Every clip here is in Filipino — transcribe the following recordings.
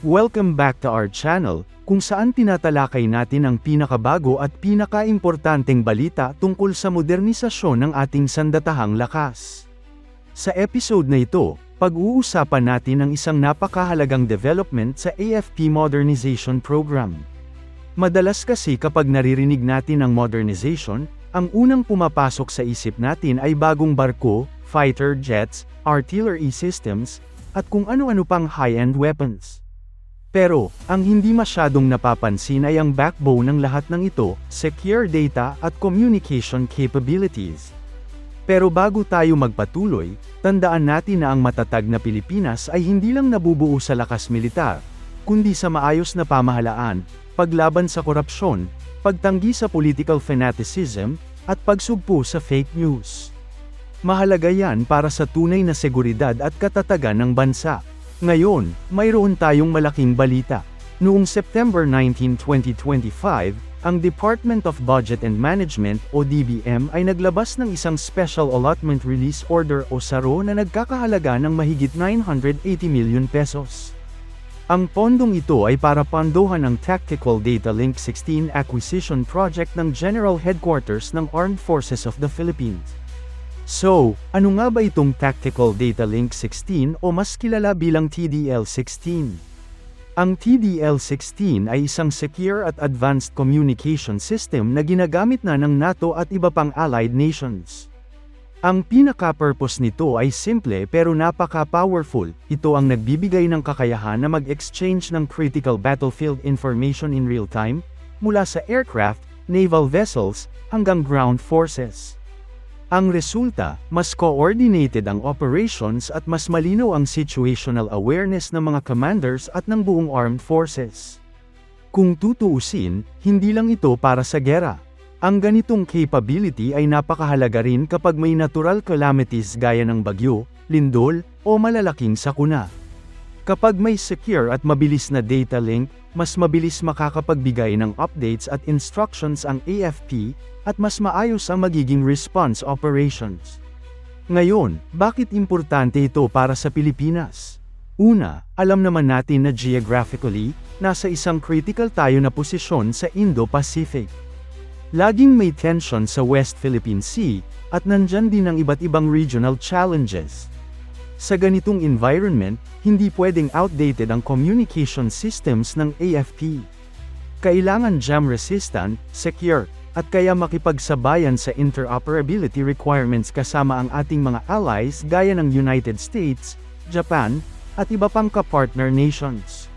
Welcome back to our channel, kung saan tinatalakay natin ang pinakabago at pinakaimportanteng balita tungkol sa modernisasyon ng ating sandatahang lakas. Sa episode na ito, pag-uusapan natin ang isang napakahalagang development sa AFP Modernization Program. Madalas kasi kapag naririnig natin ang modernization, ang unang pumapasok sa isip natin ay bagong barko, fighter jets, artillery systems, at kung ano-ano pang high-end weapons. Pero, ang hindi masyadong napapansin ay ang backbone ng lahat ng ito, secure data at communication capabilities. Pero bago tayo magpatuloy, tandaan natin na ang matatag na Pilipinas ay hindi lang nabubuo sa lakas militar, kundi sa maayos na pamahalaan, paglaban sa korupsyon, pagtanggi sa political fanaticism, at pagsugpo sa fake news. Mahalaga yan para sa tunay na seguridad at katatagan ng bansa. Ngayon, mayroon tayong malaking balita. Noong September 19, 2025, ang Department of Budget and Management o DBM ay naglabas ng isang Special Allotment Release Order o SARO na nagkakahalaga ng mahigit 980 million pesos. Ang pondong ito ay para pandohan ang Tactical Data Link 16 Acquisition Project ng General Headquarters ng Armed Forces of the Philippines. So, ano nga ba itong Tactical Data Link 16 o mas kilala bilang TDL-16? Ang TDL-16 ay isang secure at advanced communication system na ginagamit na ng NATO at iba pang allied nations. Ang pinaka-purpose nito ay simple pero napaka-powerful, ito ang nagbibigay ng kakayahan na mag-exchange ng critical battlefield information in real time, mula sa aircraft, naval vessels, hanggang ground forces. Ang resulta, mas coordinated ang operations at mas malinaw ang situational awareness ng mga commanders at ng buong armed forces. Kung tutuusin, hindi lang ito para sa gera. Ang ganitong capability ay napakahalaga rin kapag may natural calamities gaya ng bagyo, lindol, o malalaking sakuna. Kapag may secure at mabilis na data link, mas mabilis makakapagbigay ng updates at instructions ang AFP, at mas maayos ang magiging response operations. Ngayon, bakit importante ito para sa Pilipinas? Una, alam naman natin na geographically, nasa isang critical tayo na posisyon sa Indo-Pacific. Laging may tension sa West Philippine Sea, at nandyan din ang iba't ibang regional challenges. Sa ganitong environment, hindi pwedeng outdated ang communication systems ng AFP. Kailangan jam-resistant, secure, at kaya makipagsabayan sa interoperability requirements kasama ang ating mga allies gaya ng United States, Japan, at iba pang kapartner nations.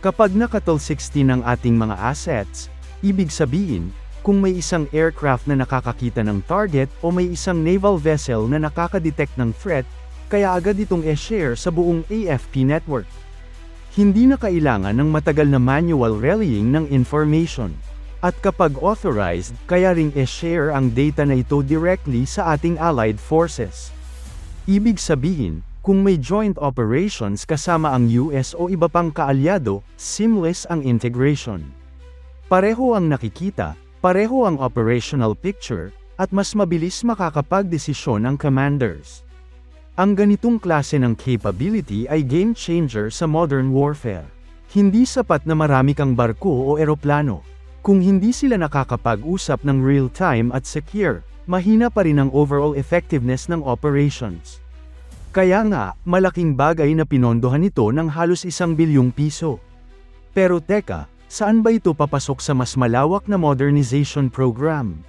Kapag nakatol 16 ang ating mga assets, ibig sabihin, kung may isang aircraft na nakakakita ng target o may isang naval vessel na nakakadetect ng threat, kaya agad itong e-share sa buong AFP network. Hindi na kailangan ng matagal na manual relaying ng information. At kapag authorized, kaya ring e-share ang data na ito directly sa ating allied forces. Ibig sabihin, kung may joint operations kasama ang US o iba pang kaalyado, seamless ang integration. Pareho ang nakikita, pareho ang operational picture, at mas mabilis makakapagdesisyon ang commanders. Ang ganitong klase ng capability ay game changer sa modern warfare. Hindi sapat na marami kang barko o eroplano. Kung hindi sila nakakapag-usap ng real-time at secure, mahina pa rin ang overall effectiveness ng operations. Kaya nga, malaking bagay na pinondohan ito ng halos isang bilyong piso. Pero teka, saan ba ito papasok sa mas malawak na modernization program?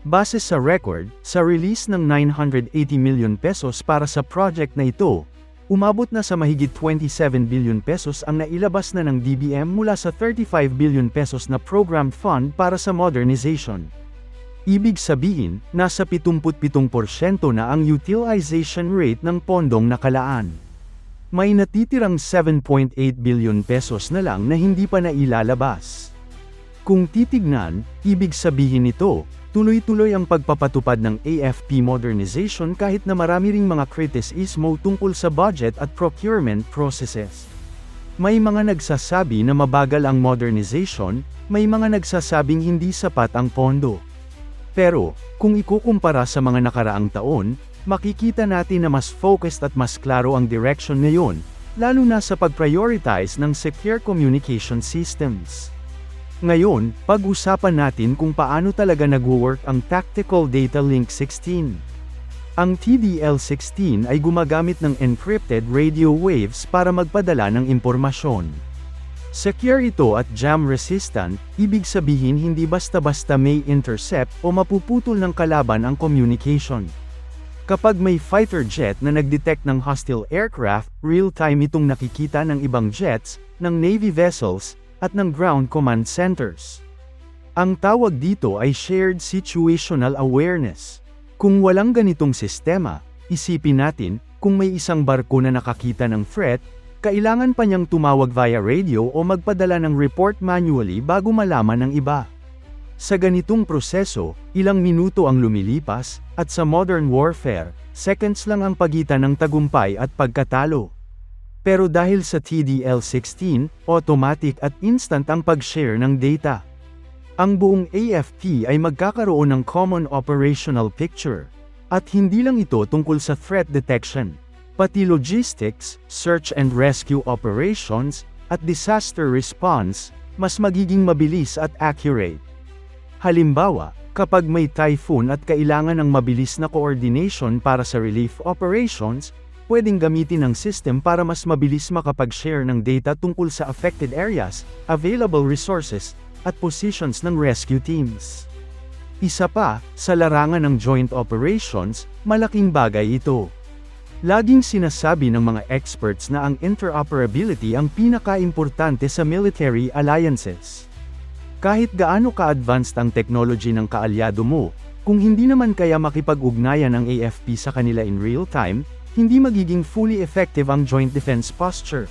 Base sa record, sa release ng 980 million pesos para sa project na ito, umabot na sa mahigit 27 billion pesos ang nailabas na ng DBM mula sa 35 billion pesos na program fund para sa modernization. Ibig sabihin, nasa 77% na ang utilization rate ng pondong nakalaan. May natitirang 7.8 billion pesos na lang na hindi pa nailalabas. Kung titignan, ibig sabihin nito, tuloy-tuloy ang pagpapatupad ng AFP modernization kahit na marami ring mga kritisismo tungkol sa budget at procurement processes. May mga nagsasabi na mabagal ang modernization, may mga nagsasabing hindi sapat ang pondo. Pero, kung ikukumpara sa mga nakaraang taon, makikita natin na mas focused at mas klaro ang direction ngayon, lalo na sa pag-prioritize ng secure communication systems. Ngayon, pag-usapan natin kung paano talaga nagwo-work ang Tactical Data Link 16. Ang TDL-16 ay gumagamit ng encrypted radio waves para magpadala ng impormasyon. Secure ito at jam resistant, ibig sabihin hindi basta-basta may intercept o mapuputol ng kalaban ang communication. Kapag may fighter jet na nagdetect ng hostile aircraft, real-time itong nakikita ng ibang jets, ng Navy vessels, at ng ground command centers. Ang tawag dito ay Shared Situational Awareness. Kung walang ganitong sistema, isipin natin, kung may isang barko na nakakita ng threat, kailangan pa niyang tumawag via radio o magpadala ng report manually bago malaman ng iba. Sa ganitong proseso, ilang minuto ang lumilipas, at sa modern warfare, seconds lang ang pagitan ng tagumpay at pagkatalo. Pero dahil sa TDL-16, automatic at instant ang pag-share ng data. Ang buong AFP ay magkakaroon ng common operational picture. At hindi lang ito tungkol sa threat detection. Pati logistics, search and rescue operations, at disaster response, mas magiging mabilis at accurate. Halimbawa, kapag may typhoon at kailangan ng mabilis na coordination para sa relief operations, pwedeng gamitin ang system para mas mabilis makapag-share ng data tungkol sa affected areas, available resources, at positions ng rescue teams. Isa pa, sa larangan ng joint operations, malaking bagay ito. Laging sinasabi ng mga experts na ang interoperability ang pinaka-importante sa military alliances. Kahit gaano ka-advanced ang technology ng kaalyado mo, kung hindi naman kaya makipag-ugnayan ang AFP sa kanila in real time, hindi magiging fully effective ang joint defense posture.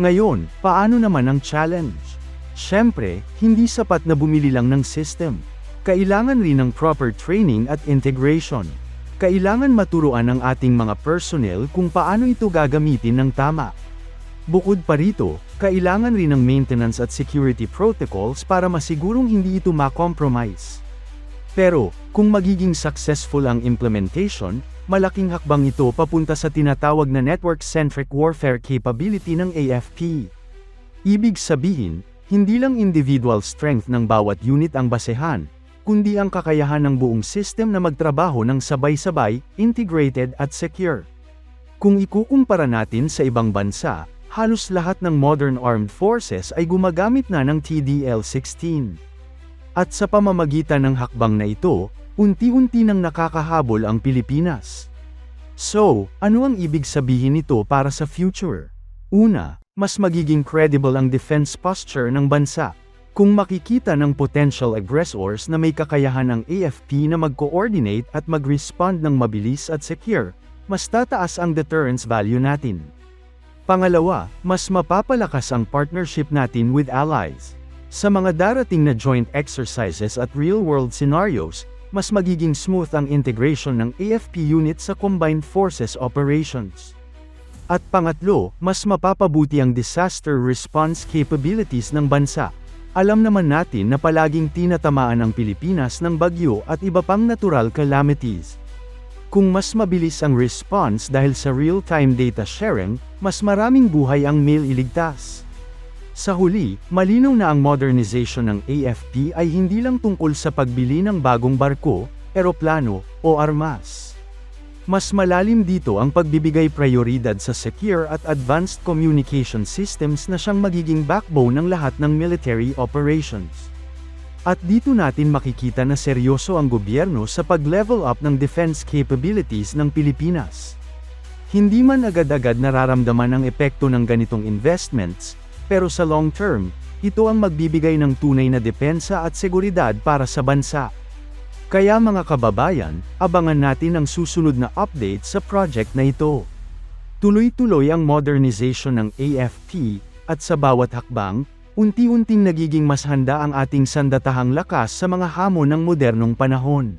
Ngayon, paano naman ang challenge? Siyempre, hindi sapat na bumili lang ng system. Kailangan rin ng proper training at integration. Kailangan maturuan ng ating mga personnel kung paano ito gagamitin ng tama. Bukod pa rito, kailangan rin ng maintenance at security protocols para masigurong hindi ito ma-compromise. Pero, kung magiging successful ang implementation, malaking hakbang ito papunta sa tinatawag na network-centric warfare capability ng AFP. Ibig sabihin, hindi lang individual strength ng bawat unit ang basehan, kundi ang kakayahan ng buong system na magtrabaho ng sabay-sabay, integrated at secure. Kung ikukumpara natin sa ibang bansa, halos lahat ng modern armed forces ay gumagamit na ng TDL-16. At sa pamamagitan ng hakbang na ito, unti-unti nang nakakahabol ang Pilipinas. So, ano ang ibig sabihin nito para sa future? Una, mas magiging credible ang defense posture ng bansa. Kung makikita ng potential aggressors na may kakayahan ng AFP na mag-coordinate at mag-respond ng mabilis at secure, mas tataas ang deterrence value natin. Pangalawa, mas mapapalakas ang partnership natin with allies. Sa mga darating na joint exercises at real-world scenarios, mas magiging smooth ang integration ng AFP unit sa combined forces operations. At pangatlo, mas mapapabuti ang disaster response capabilities ng bansa. Alam naman natin na palaging tinatamaan ang Pilipinas ng bagyo at iba pang natural calamities. Kung mas mabilis ang response dahil sa real-time data sharing, mas maraming buhay ang mail iligtas. Sa huli, malinaw na ang modernization ng AFP ay hindi lang tungkol sa pagbili ng bagong barko, eroplano, o armas. Mas malalim dito ang pagbibigay prioridad sa secure at advanced communication systems na siyang magiging backbone ng lahat ng military operations. At dito natin makikita na seryoso ang gobyerno sa pag-level up ng defense capabilities ng Pilipinas. Hindi man agad-agad nararamdaman ang epekto ng ganitong investments, pero sa long term, ito ang magbibigay ng tunay na depensa at seguridad para sa bansa. Kaya mga kababayan, abangan natin ang susunod na update sa project na ito. Tuloy-tuloy ang modernization ng AFP, at sa bawat hakbang, unti-unting nagiging mas handa ang ating sandatahang lakas sa mga hamon ng modernong panahon.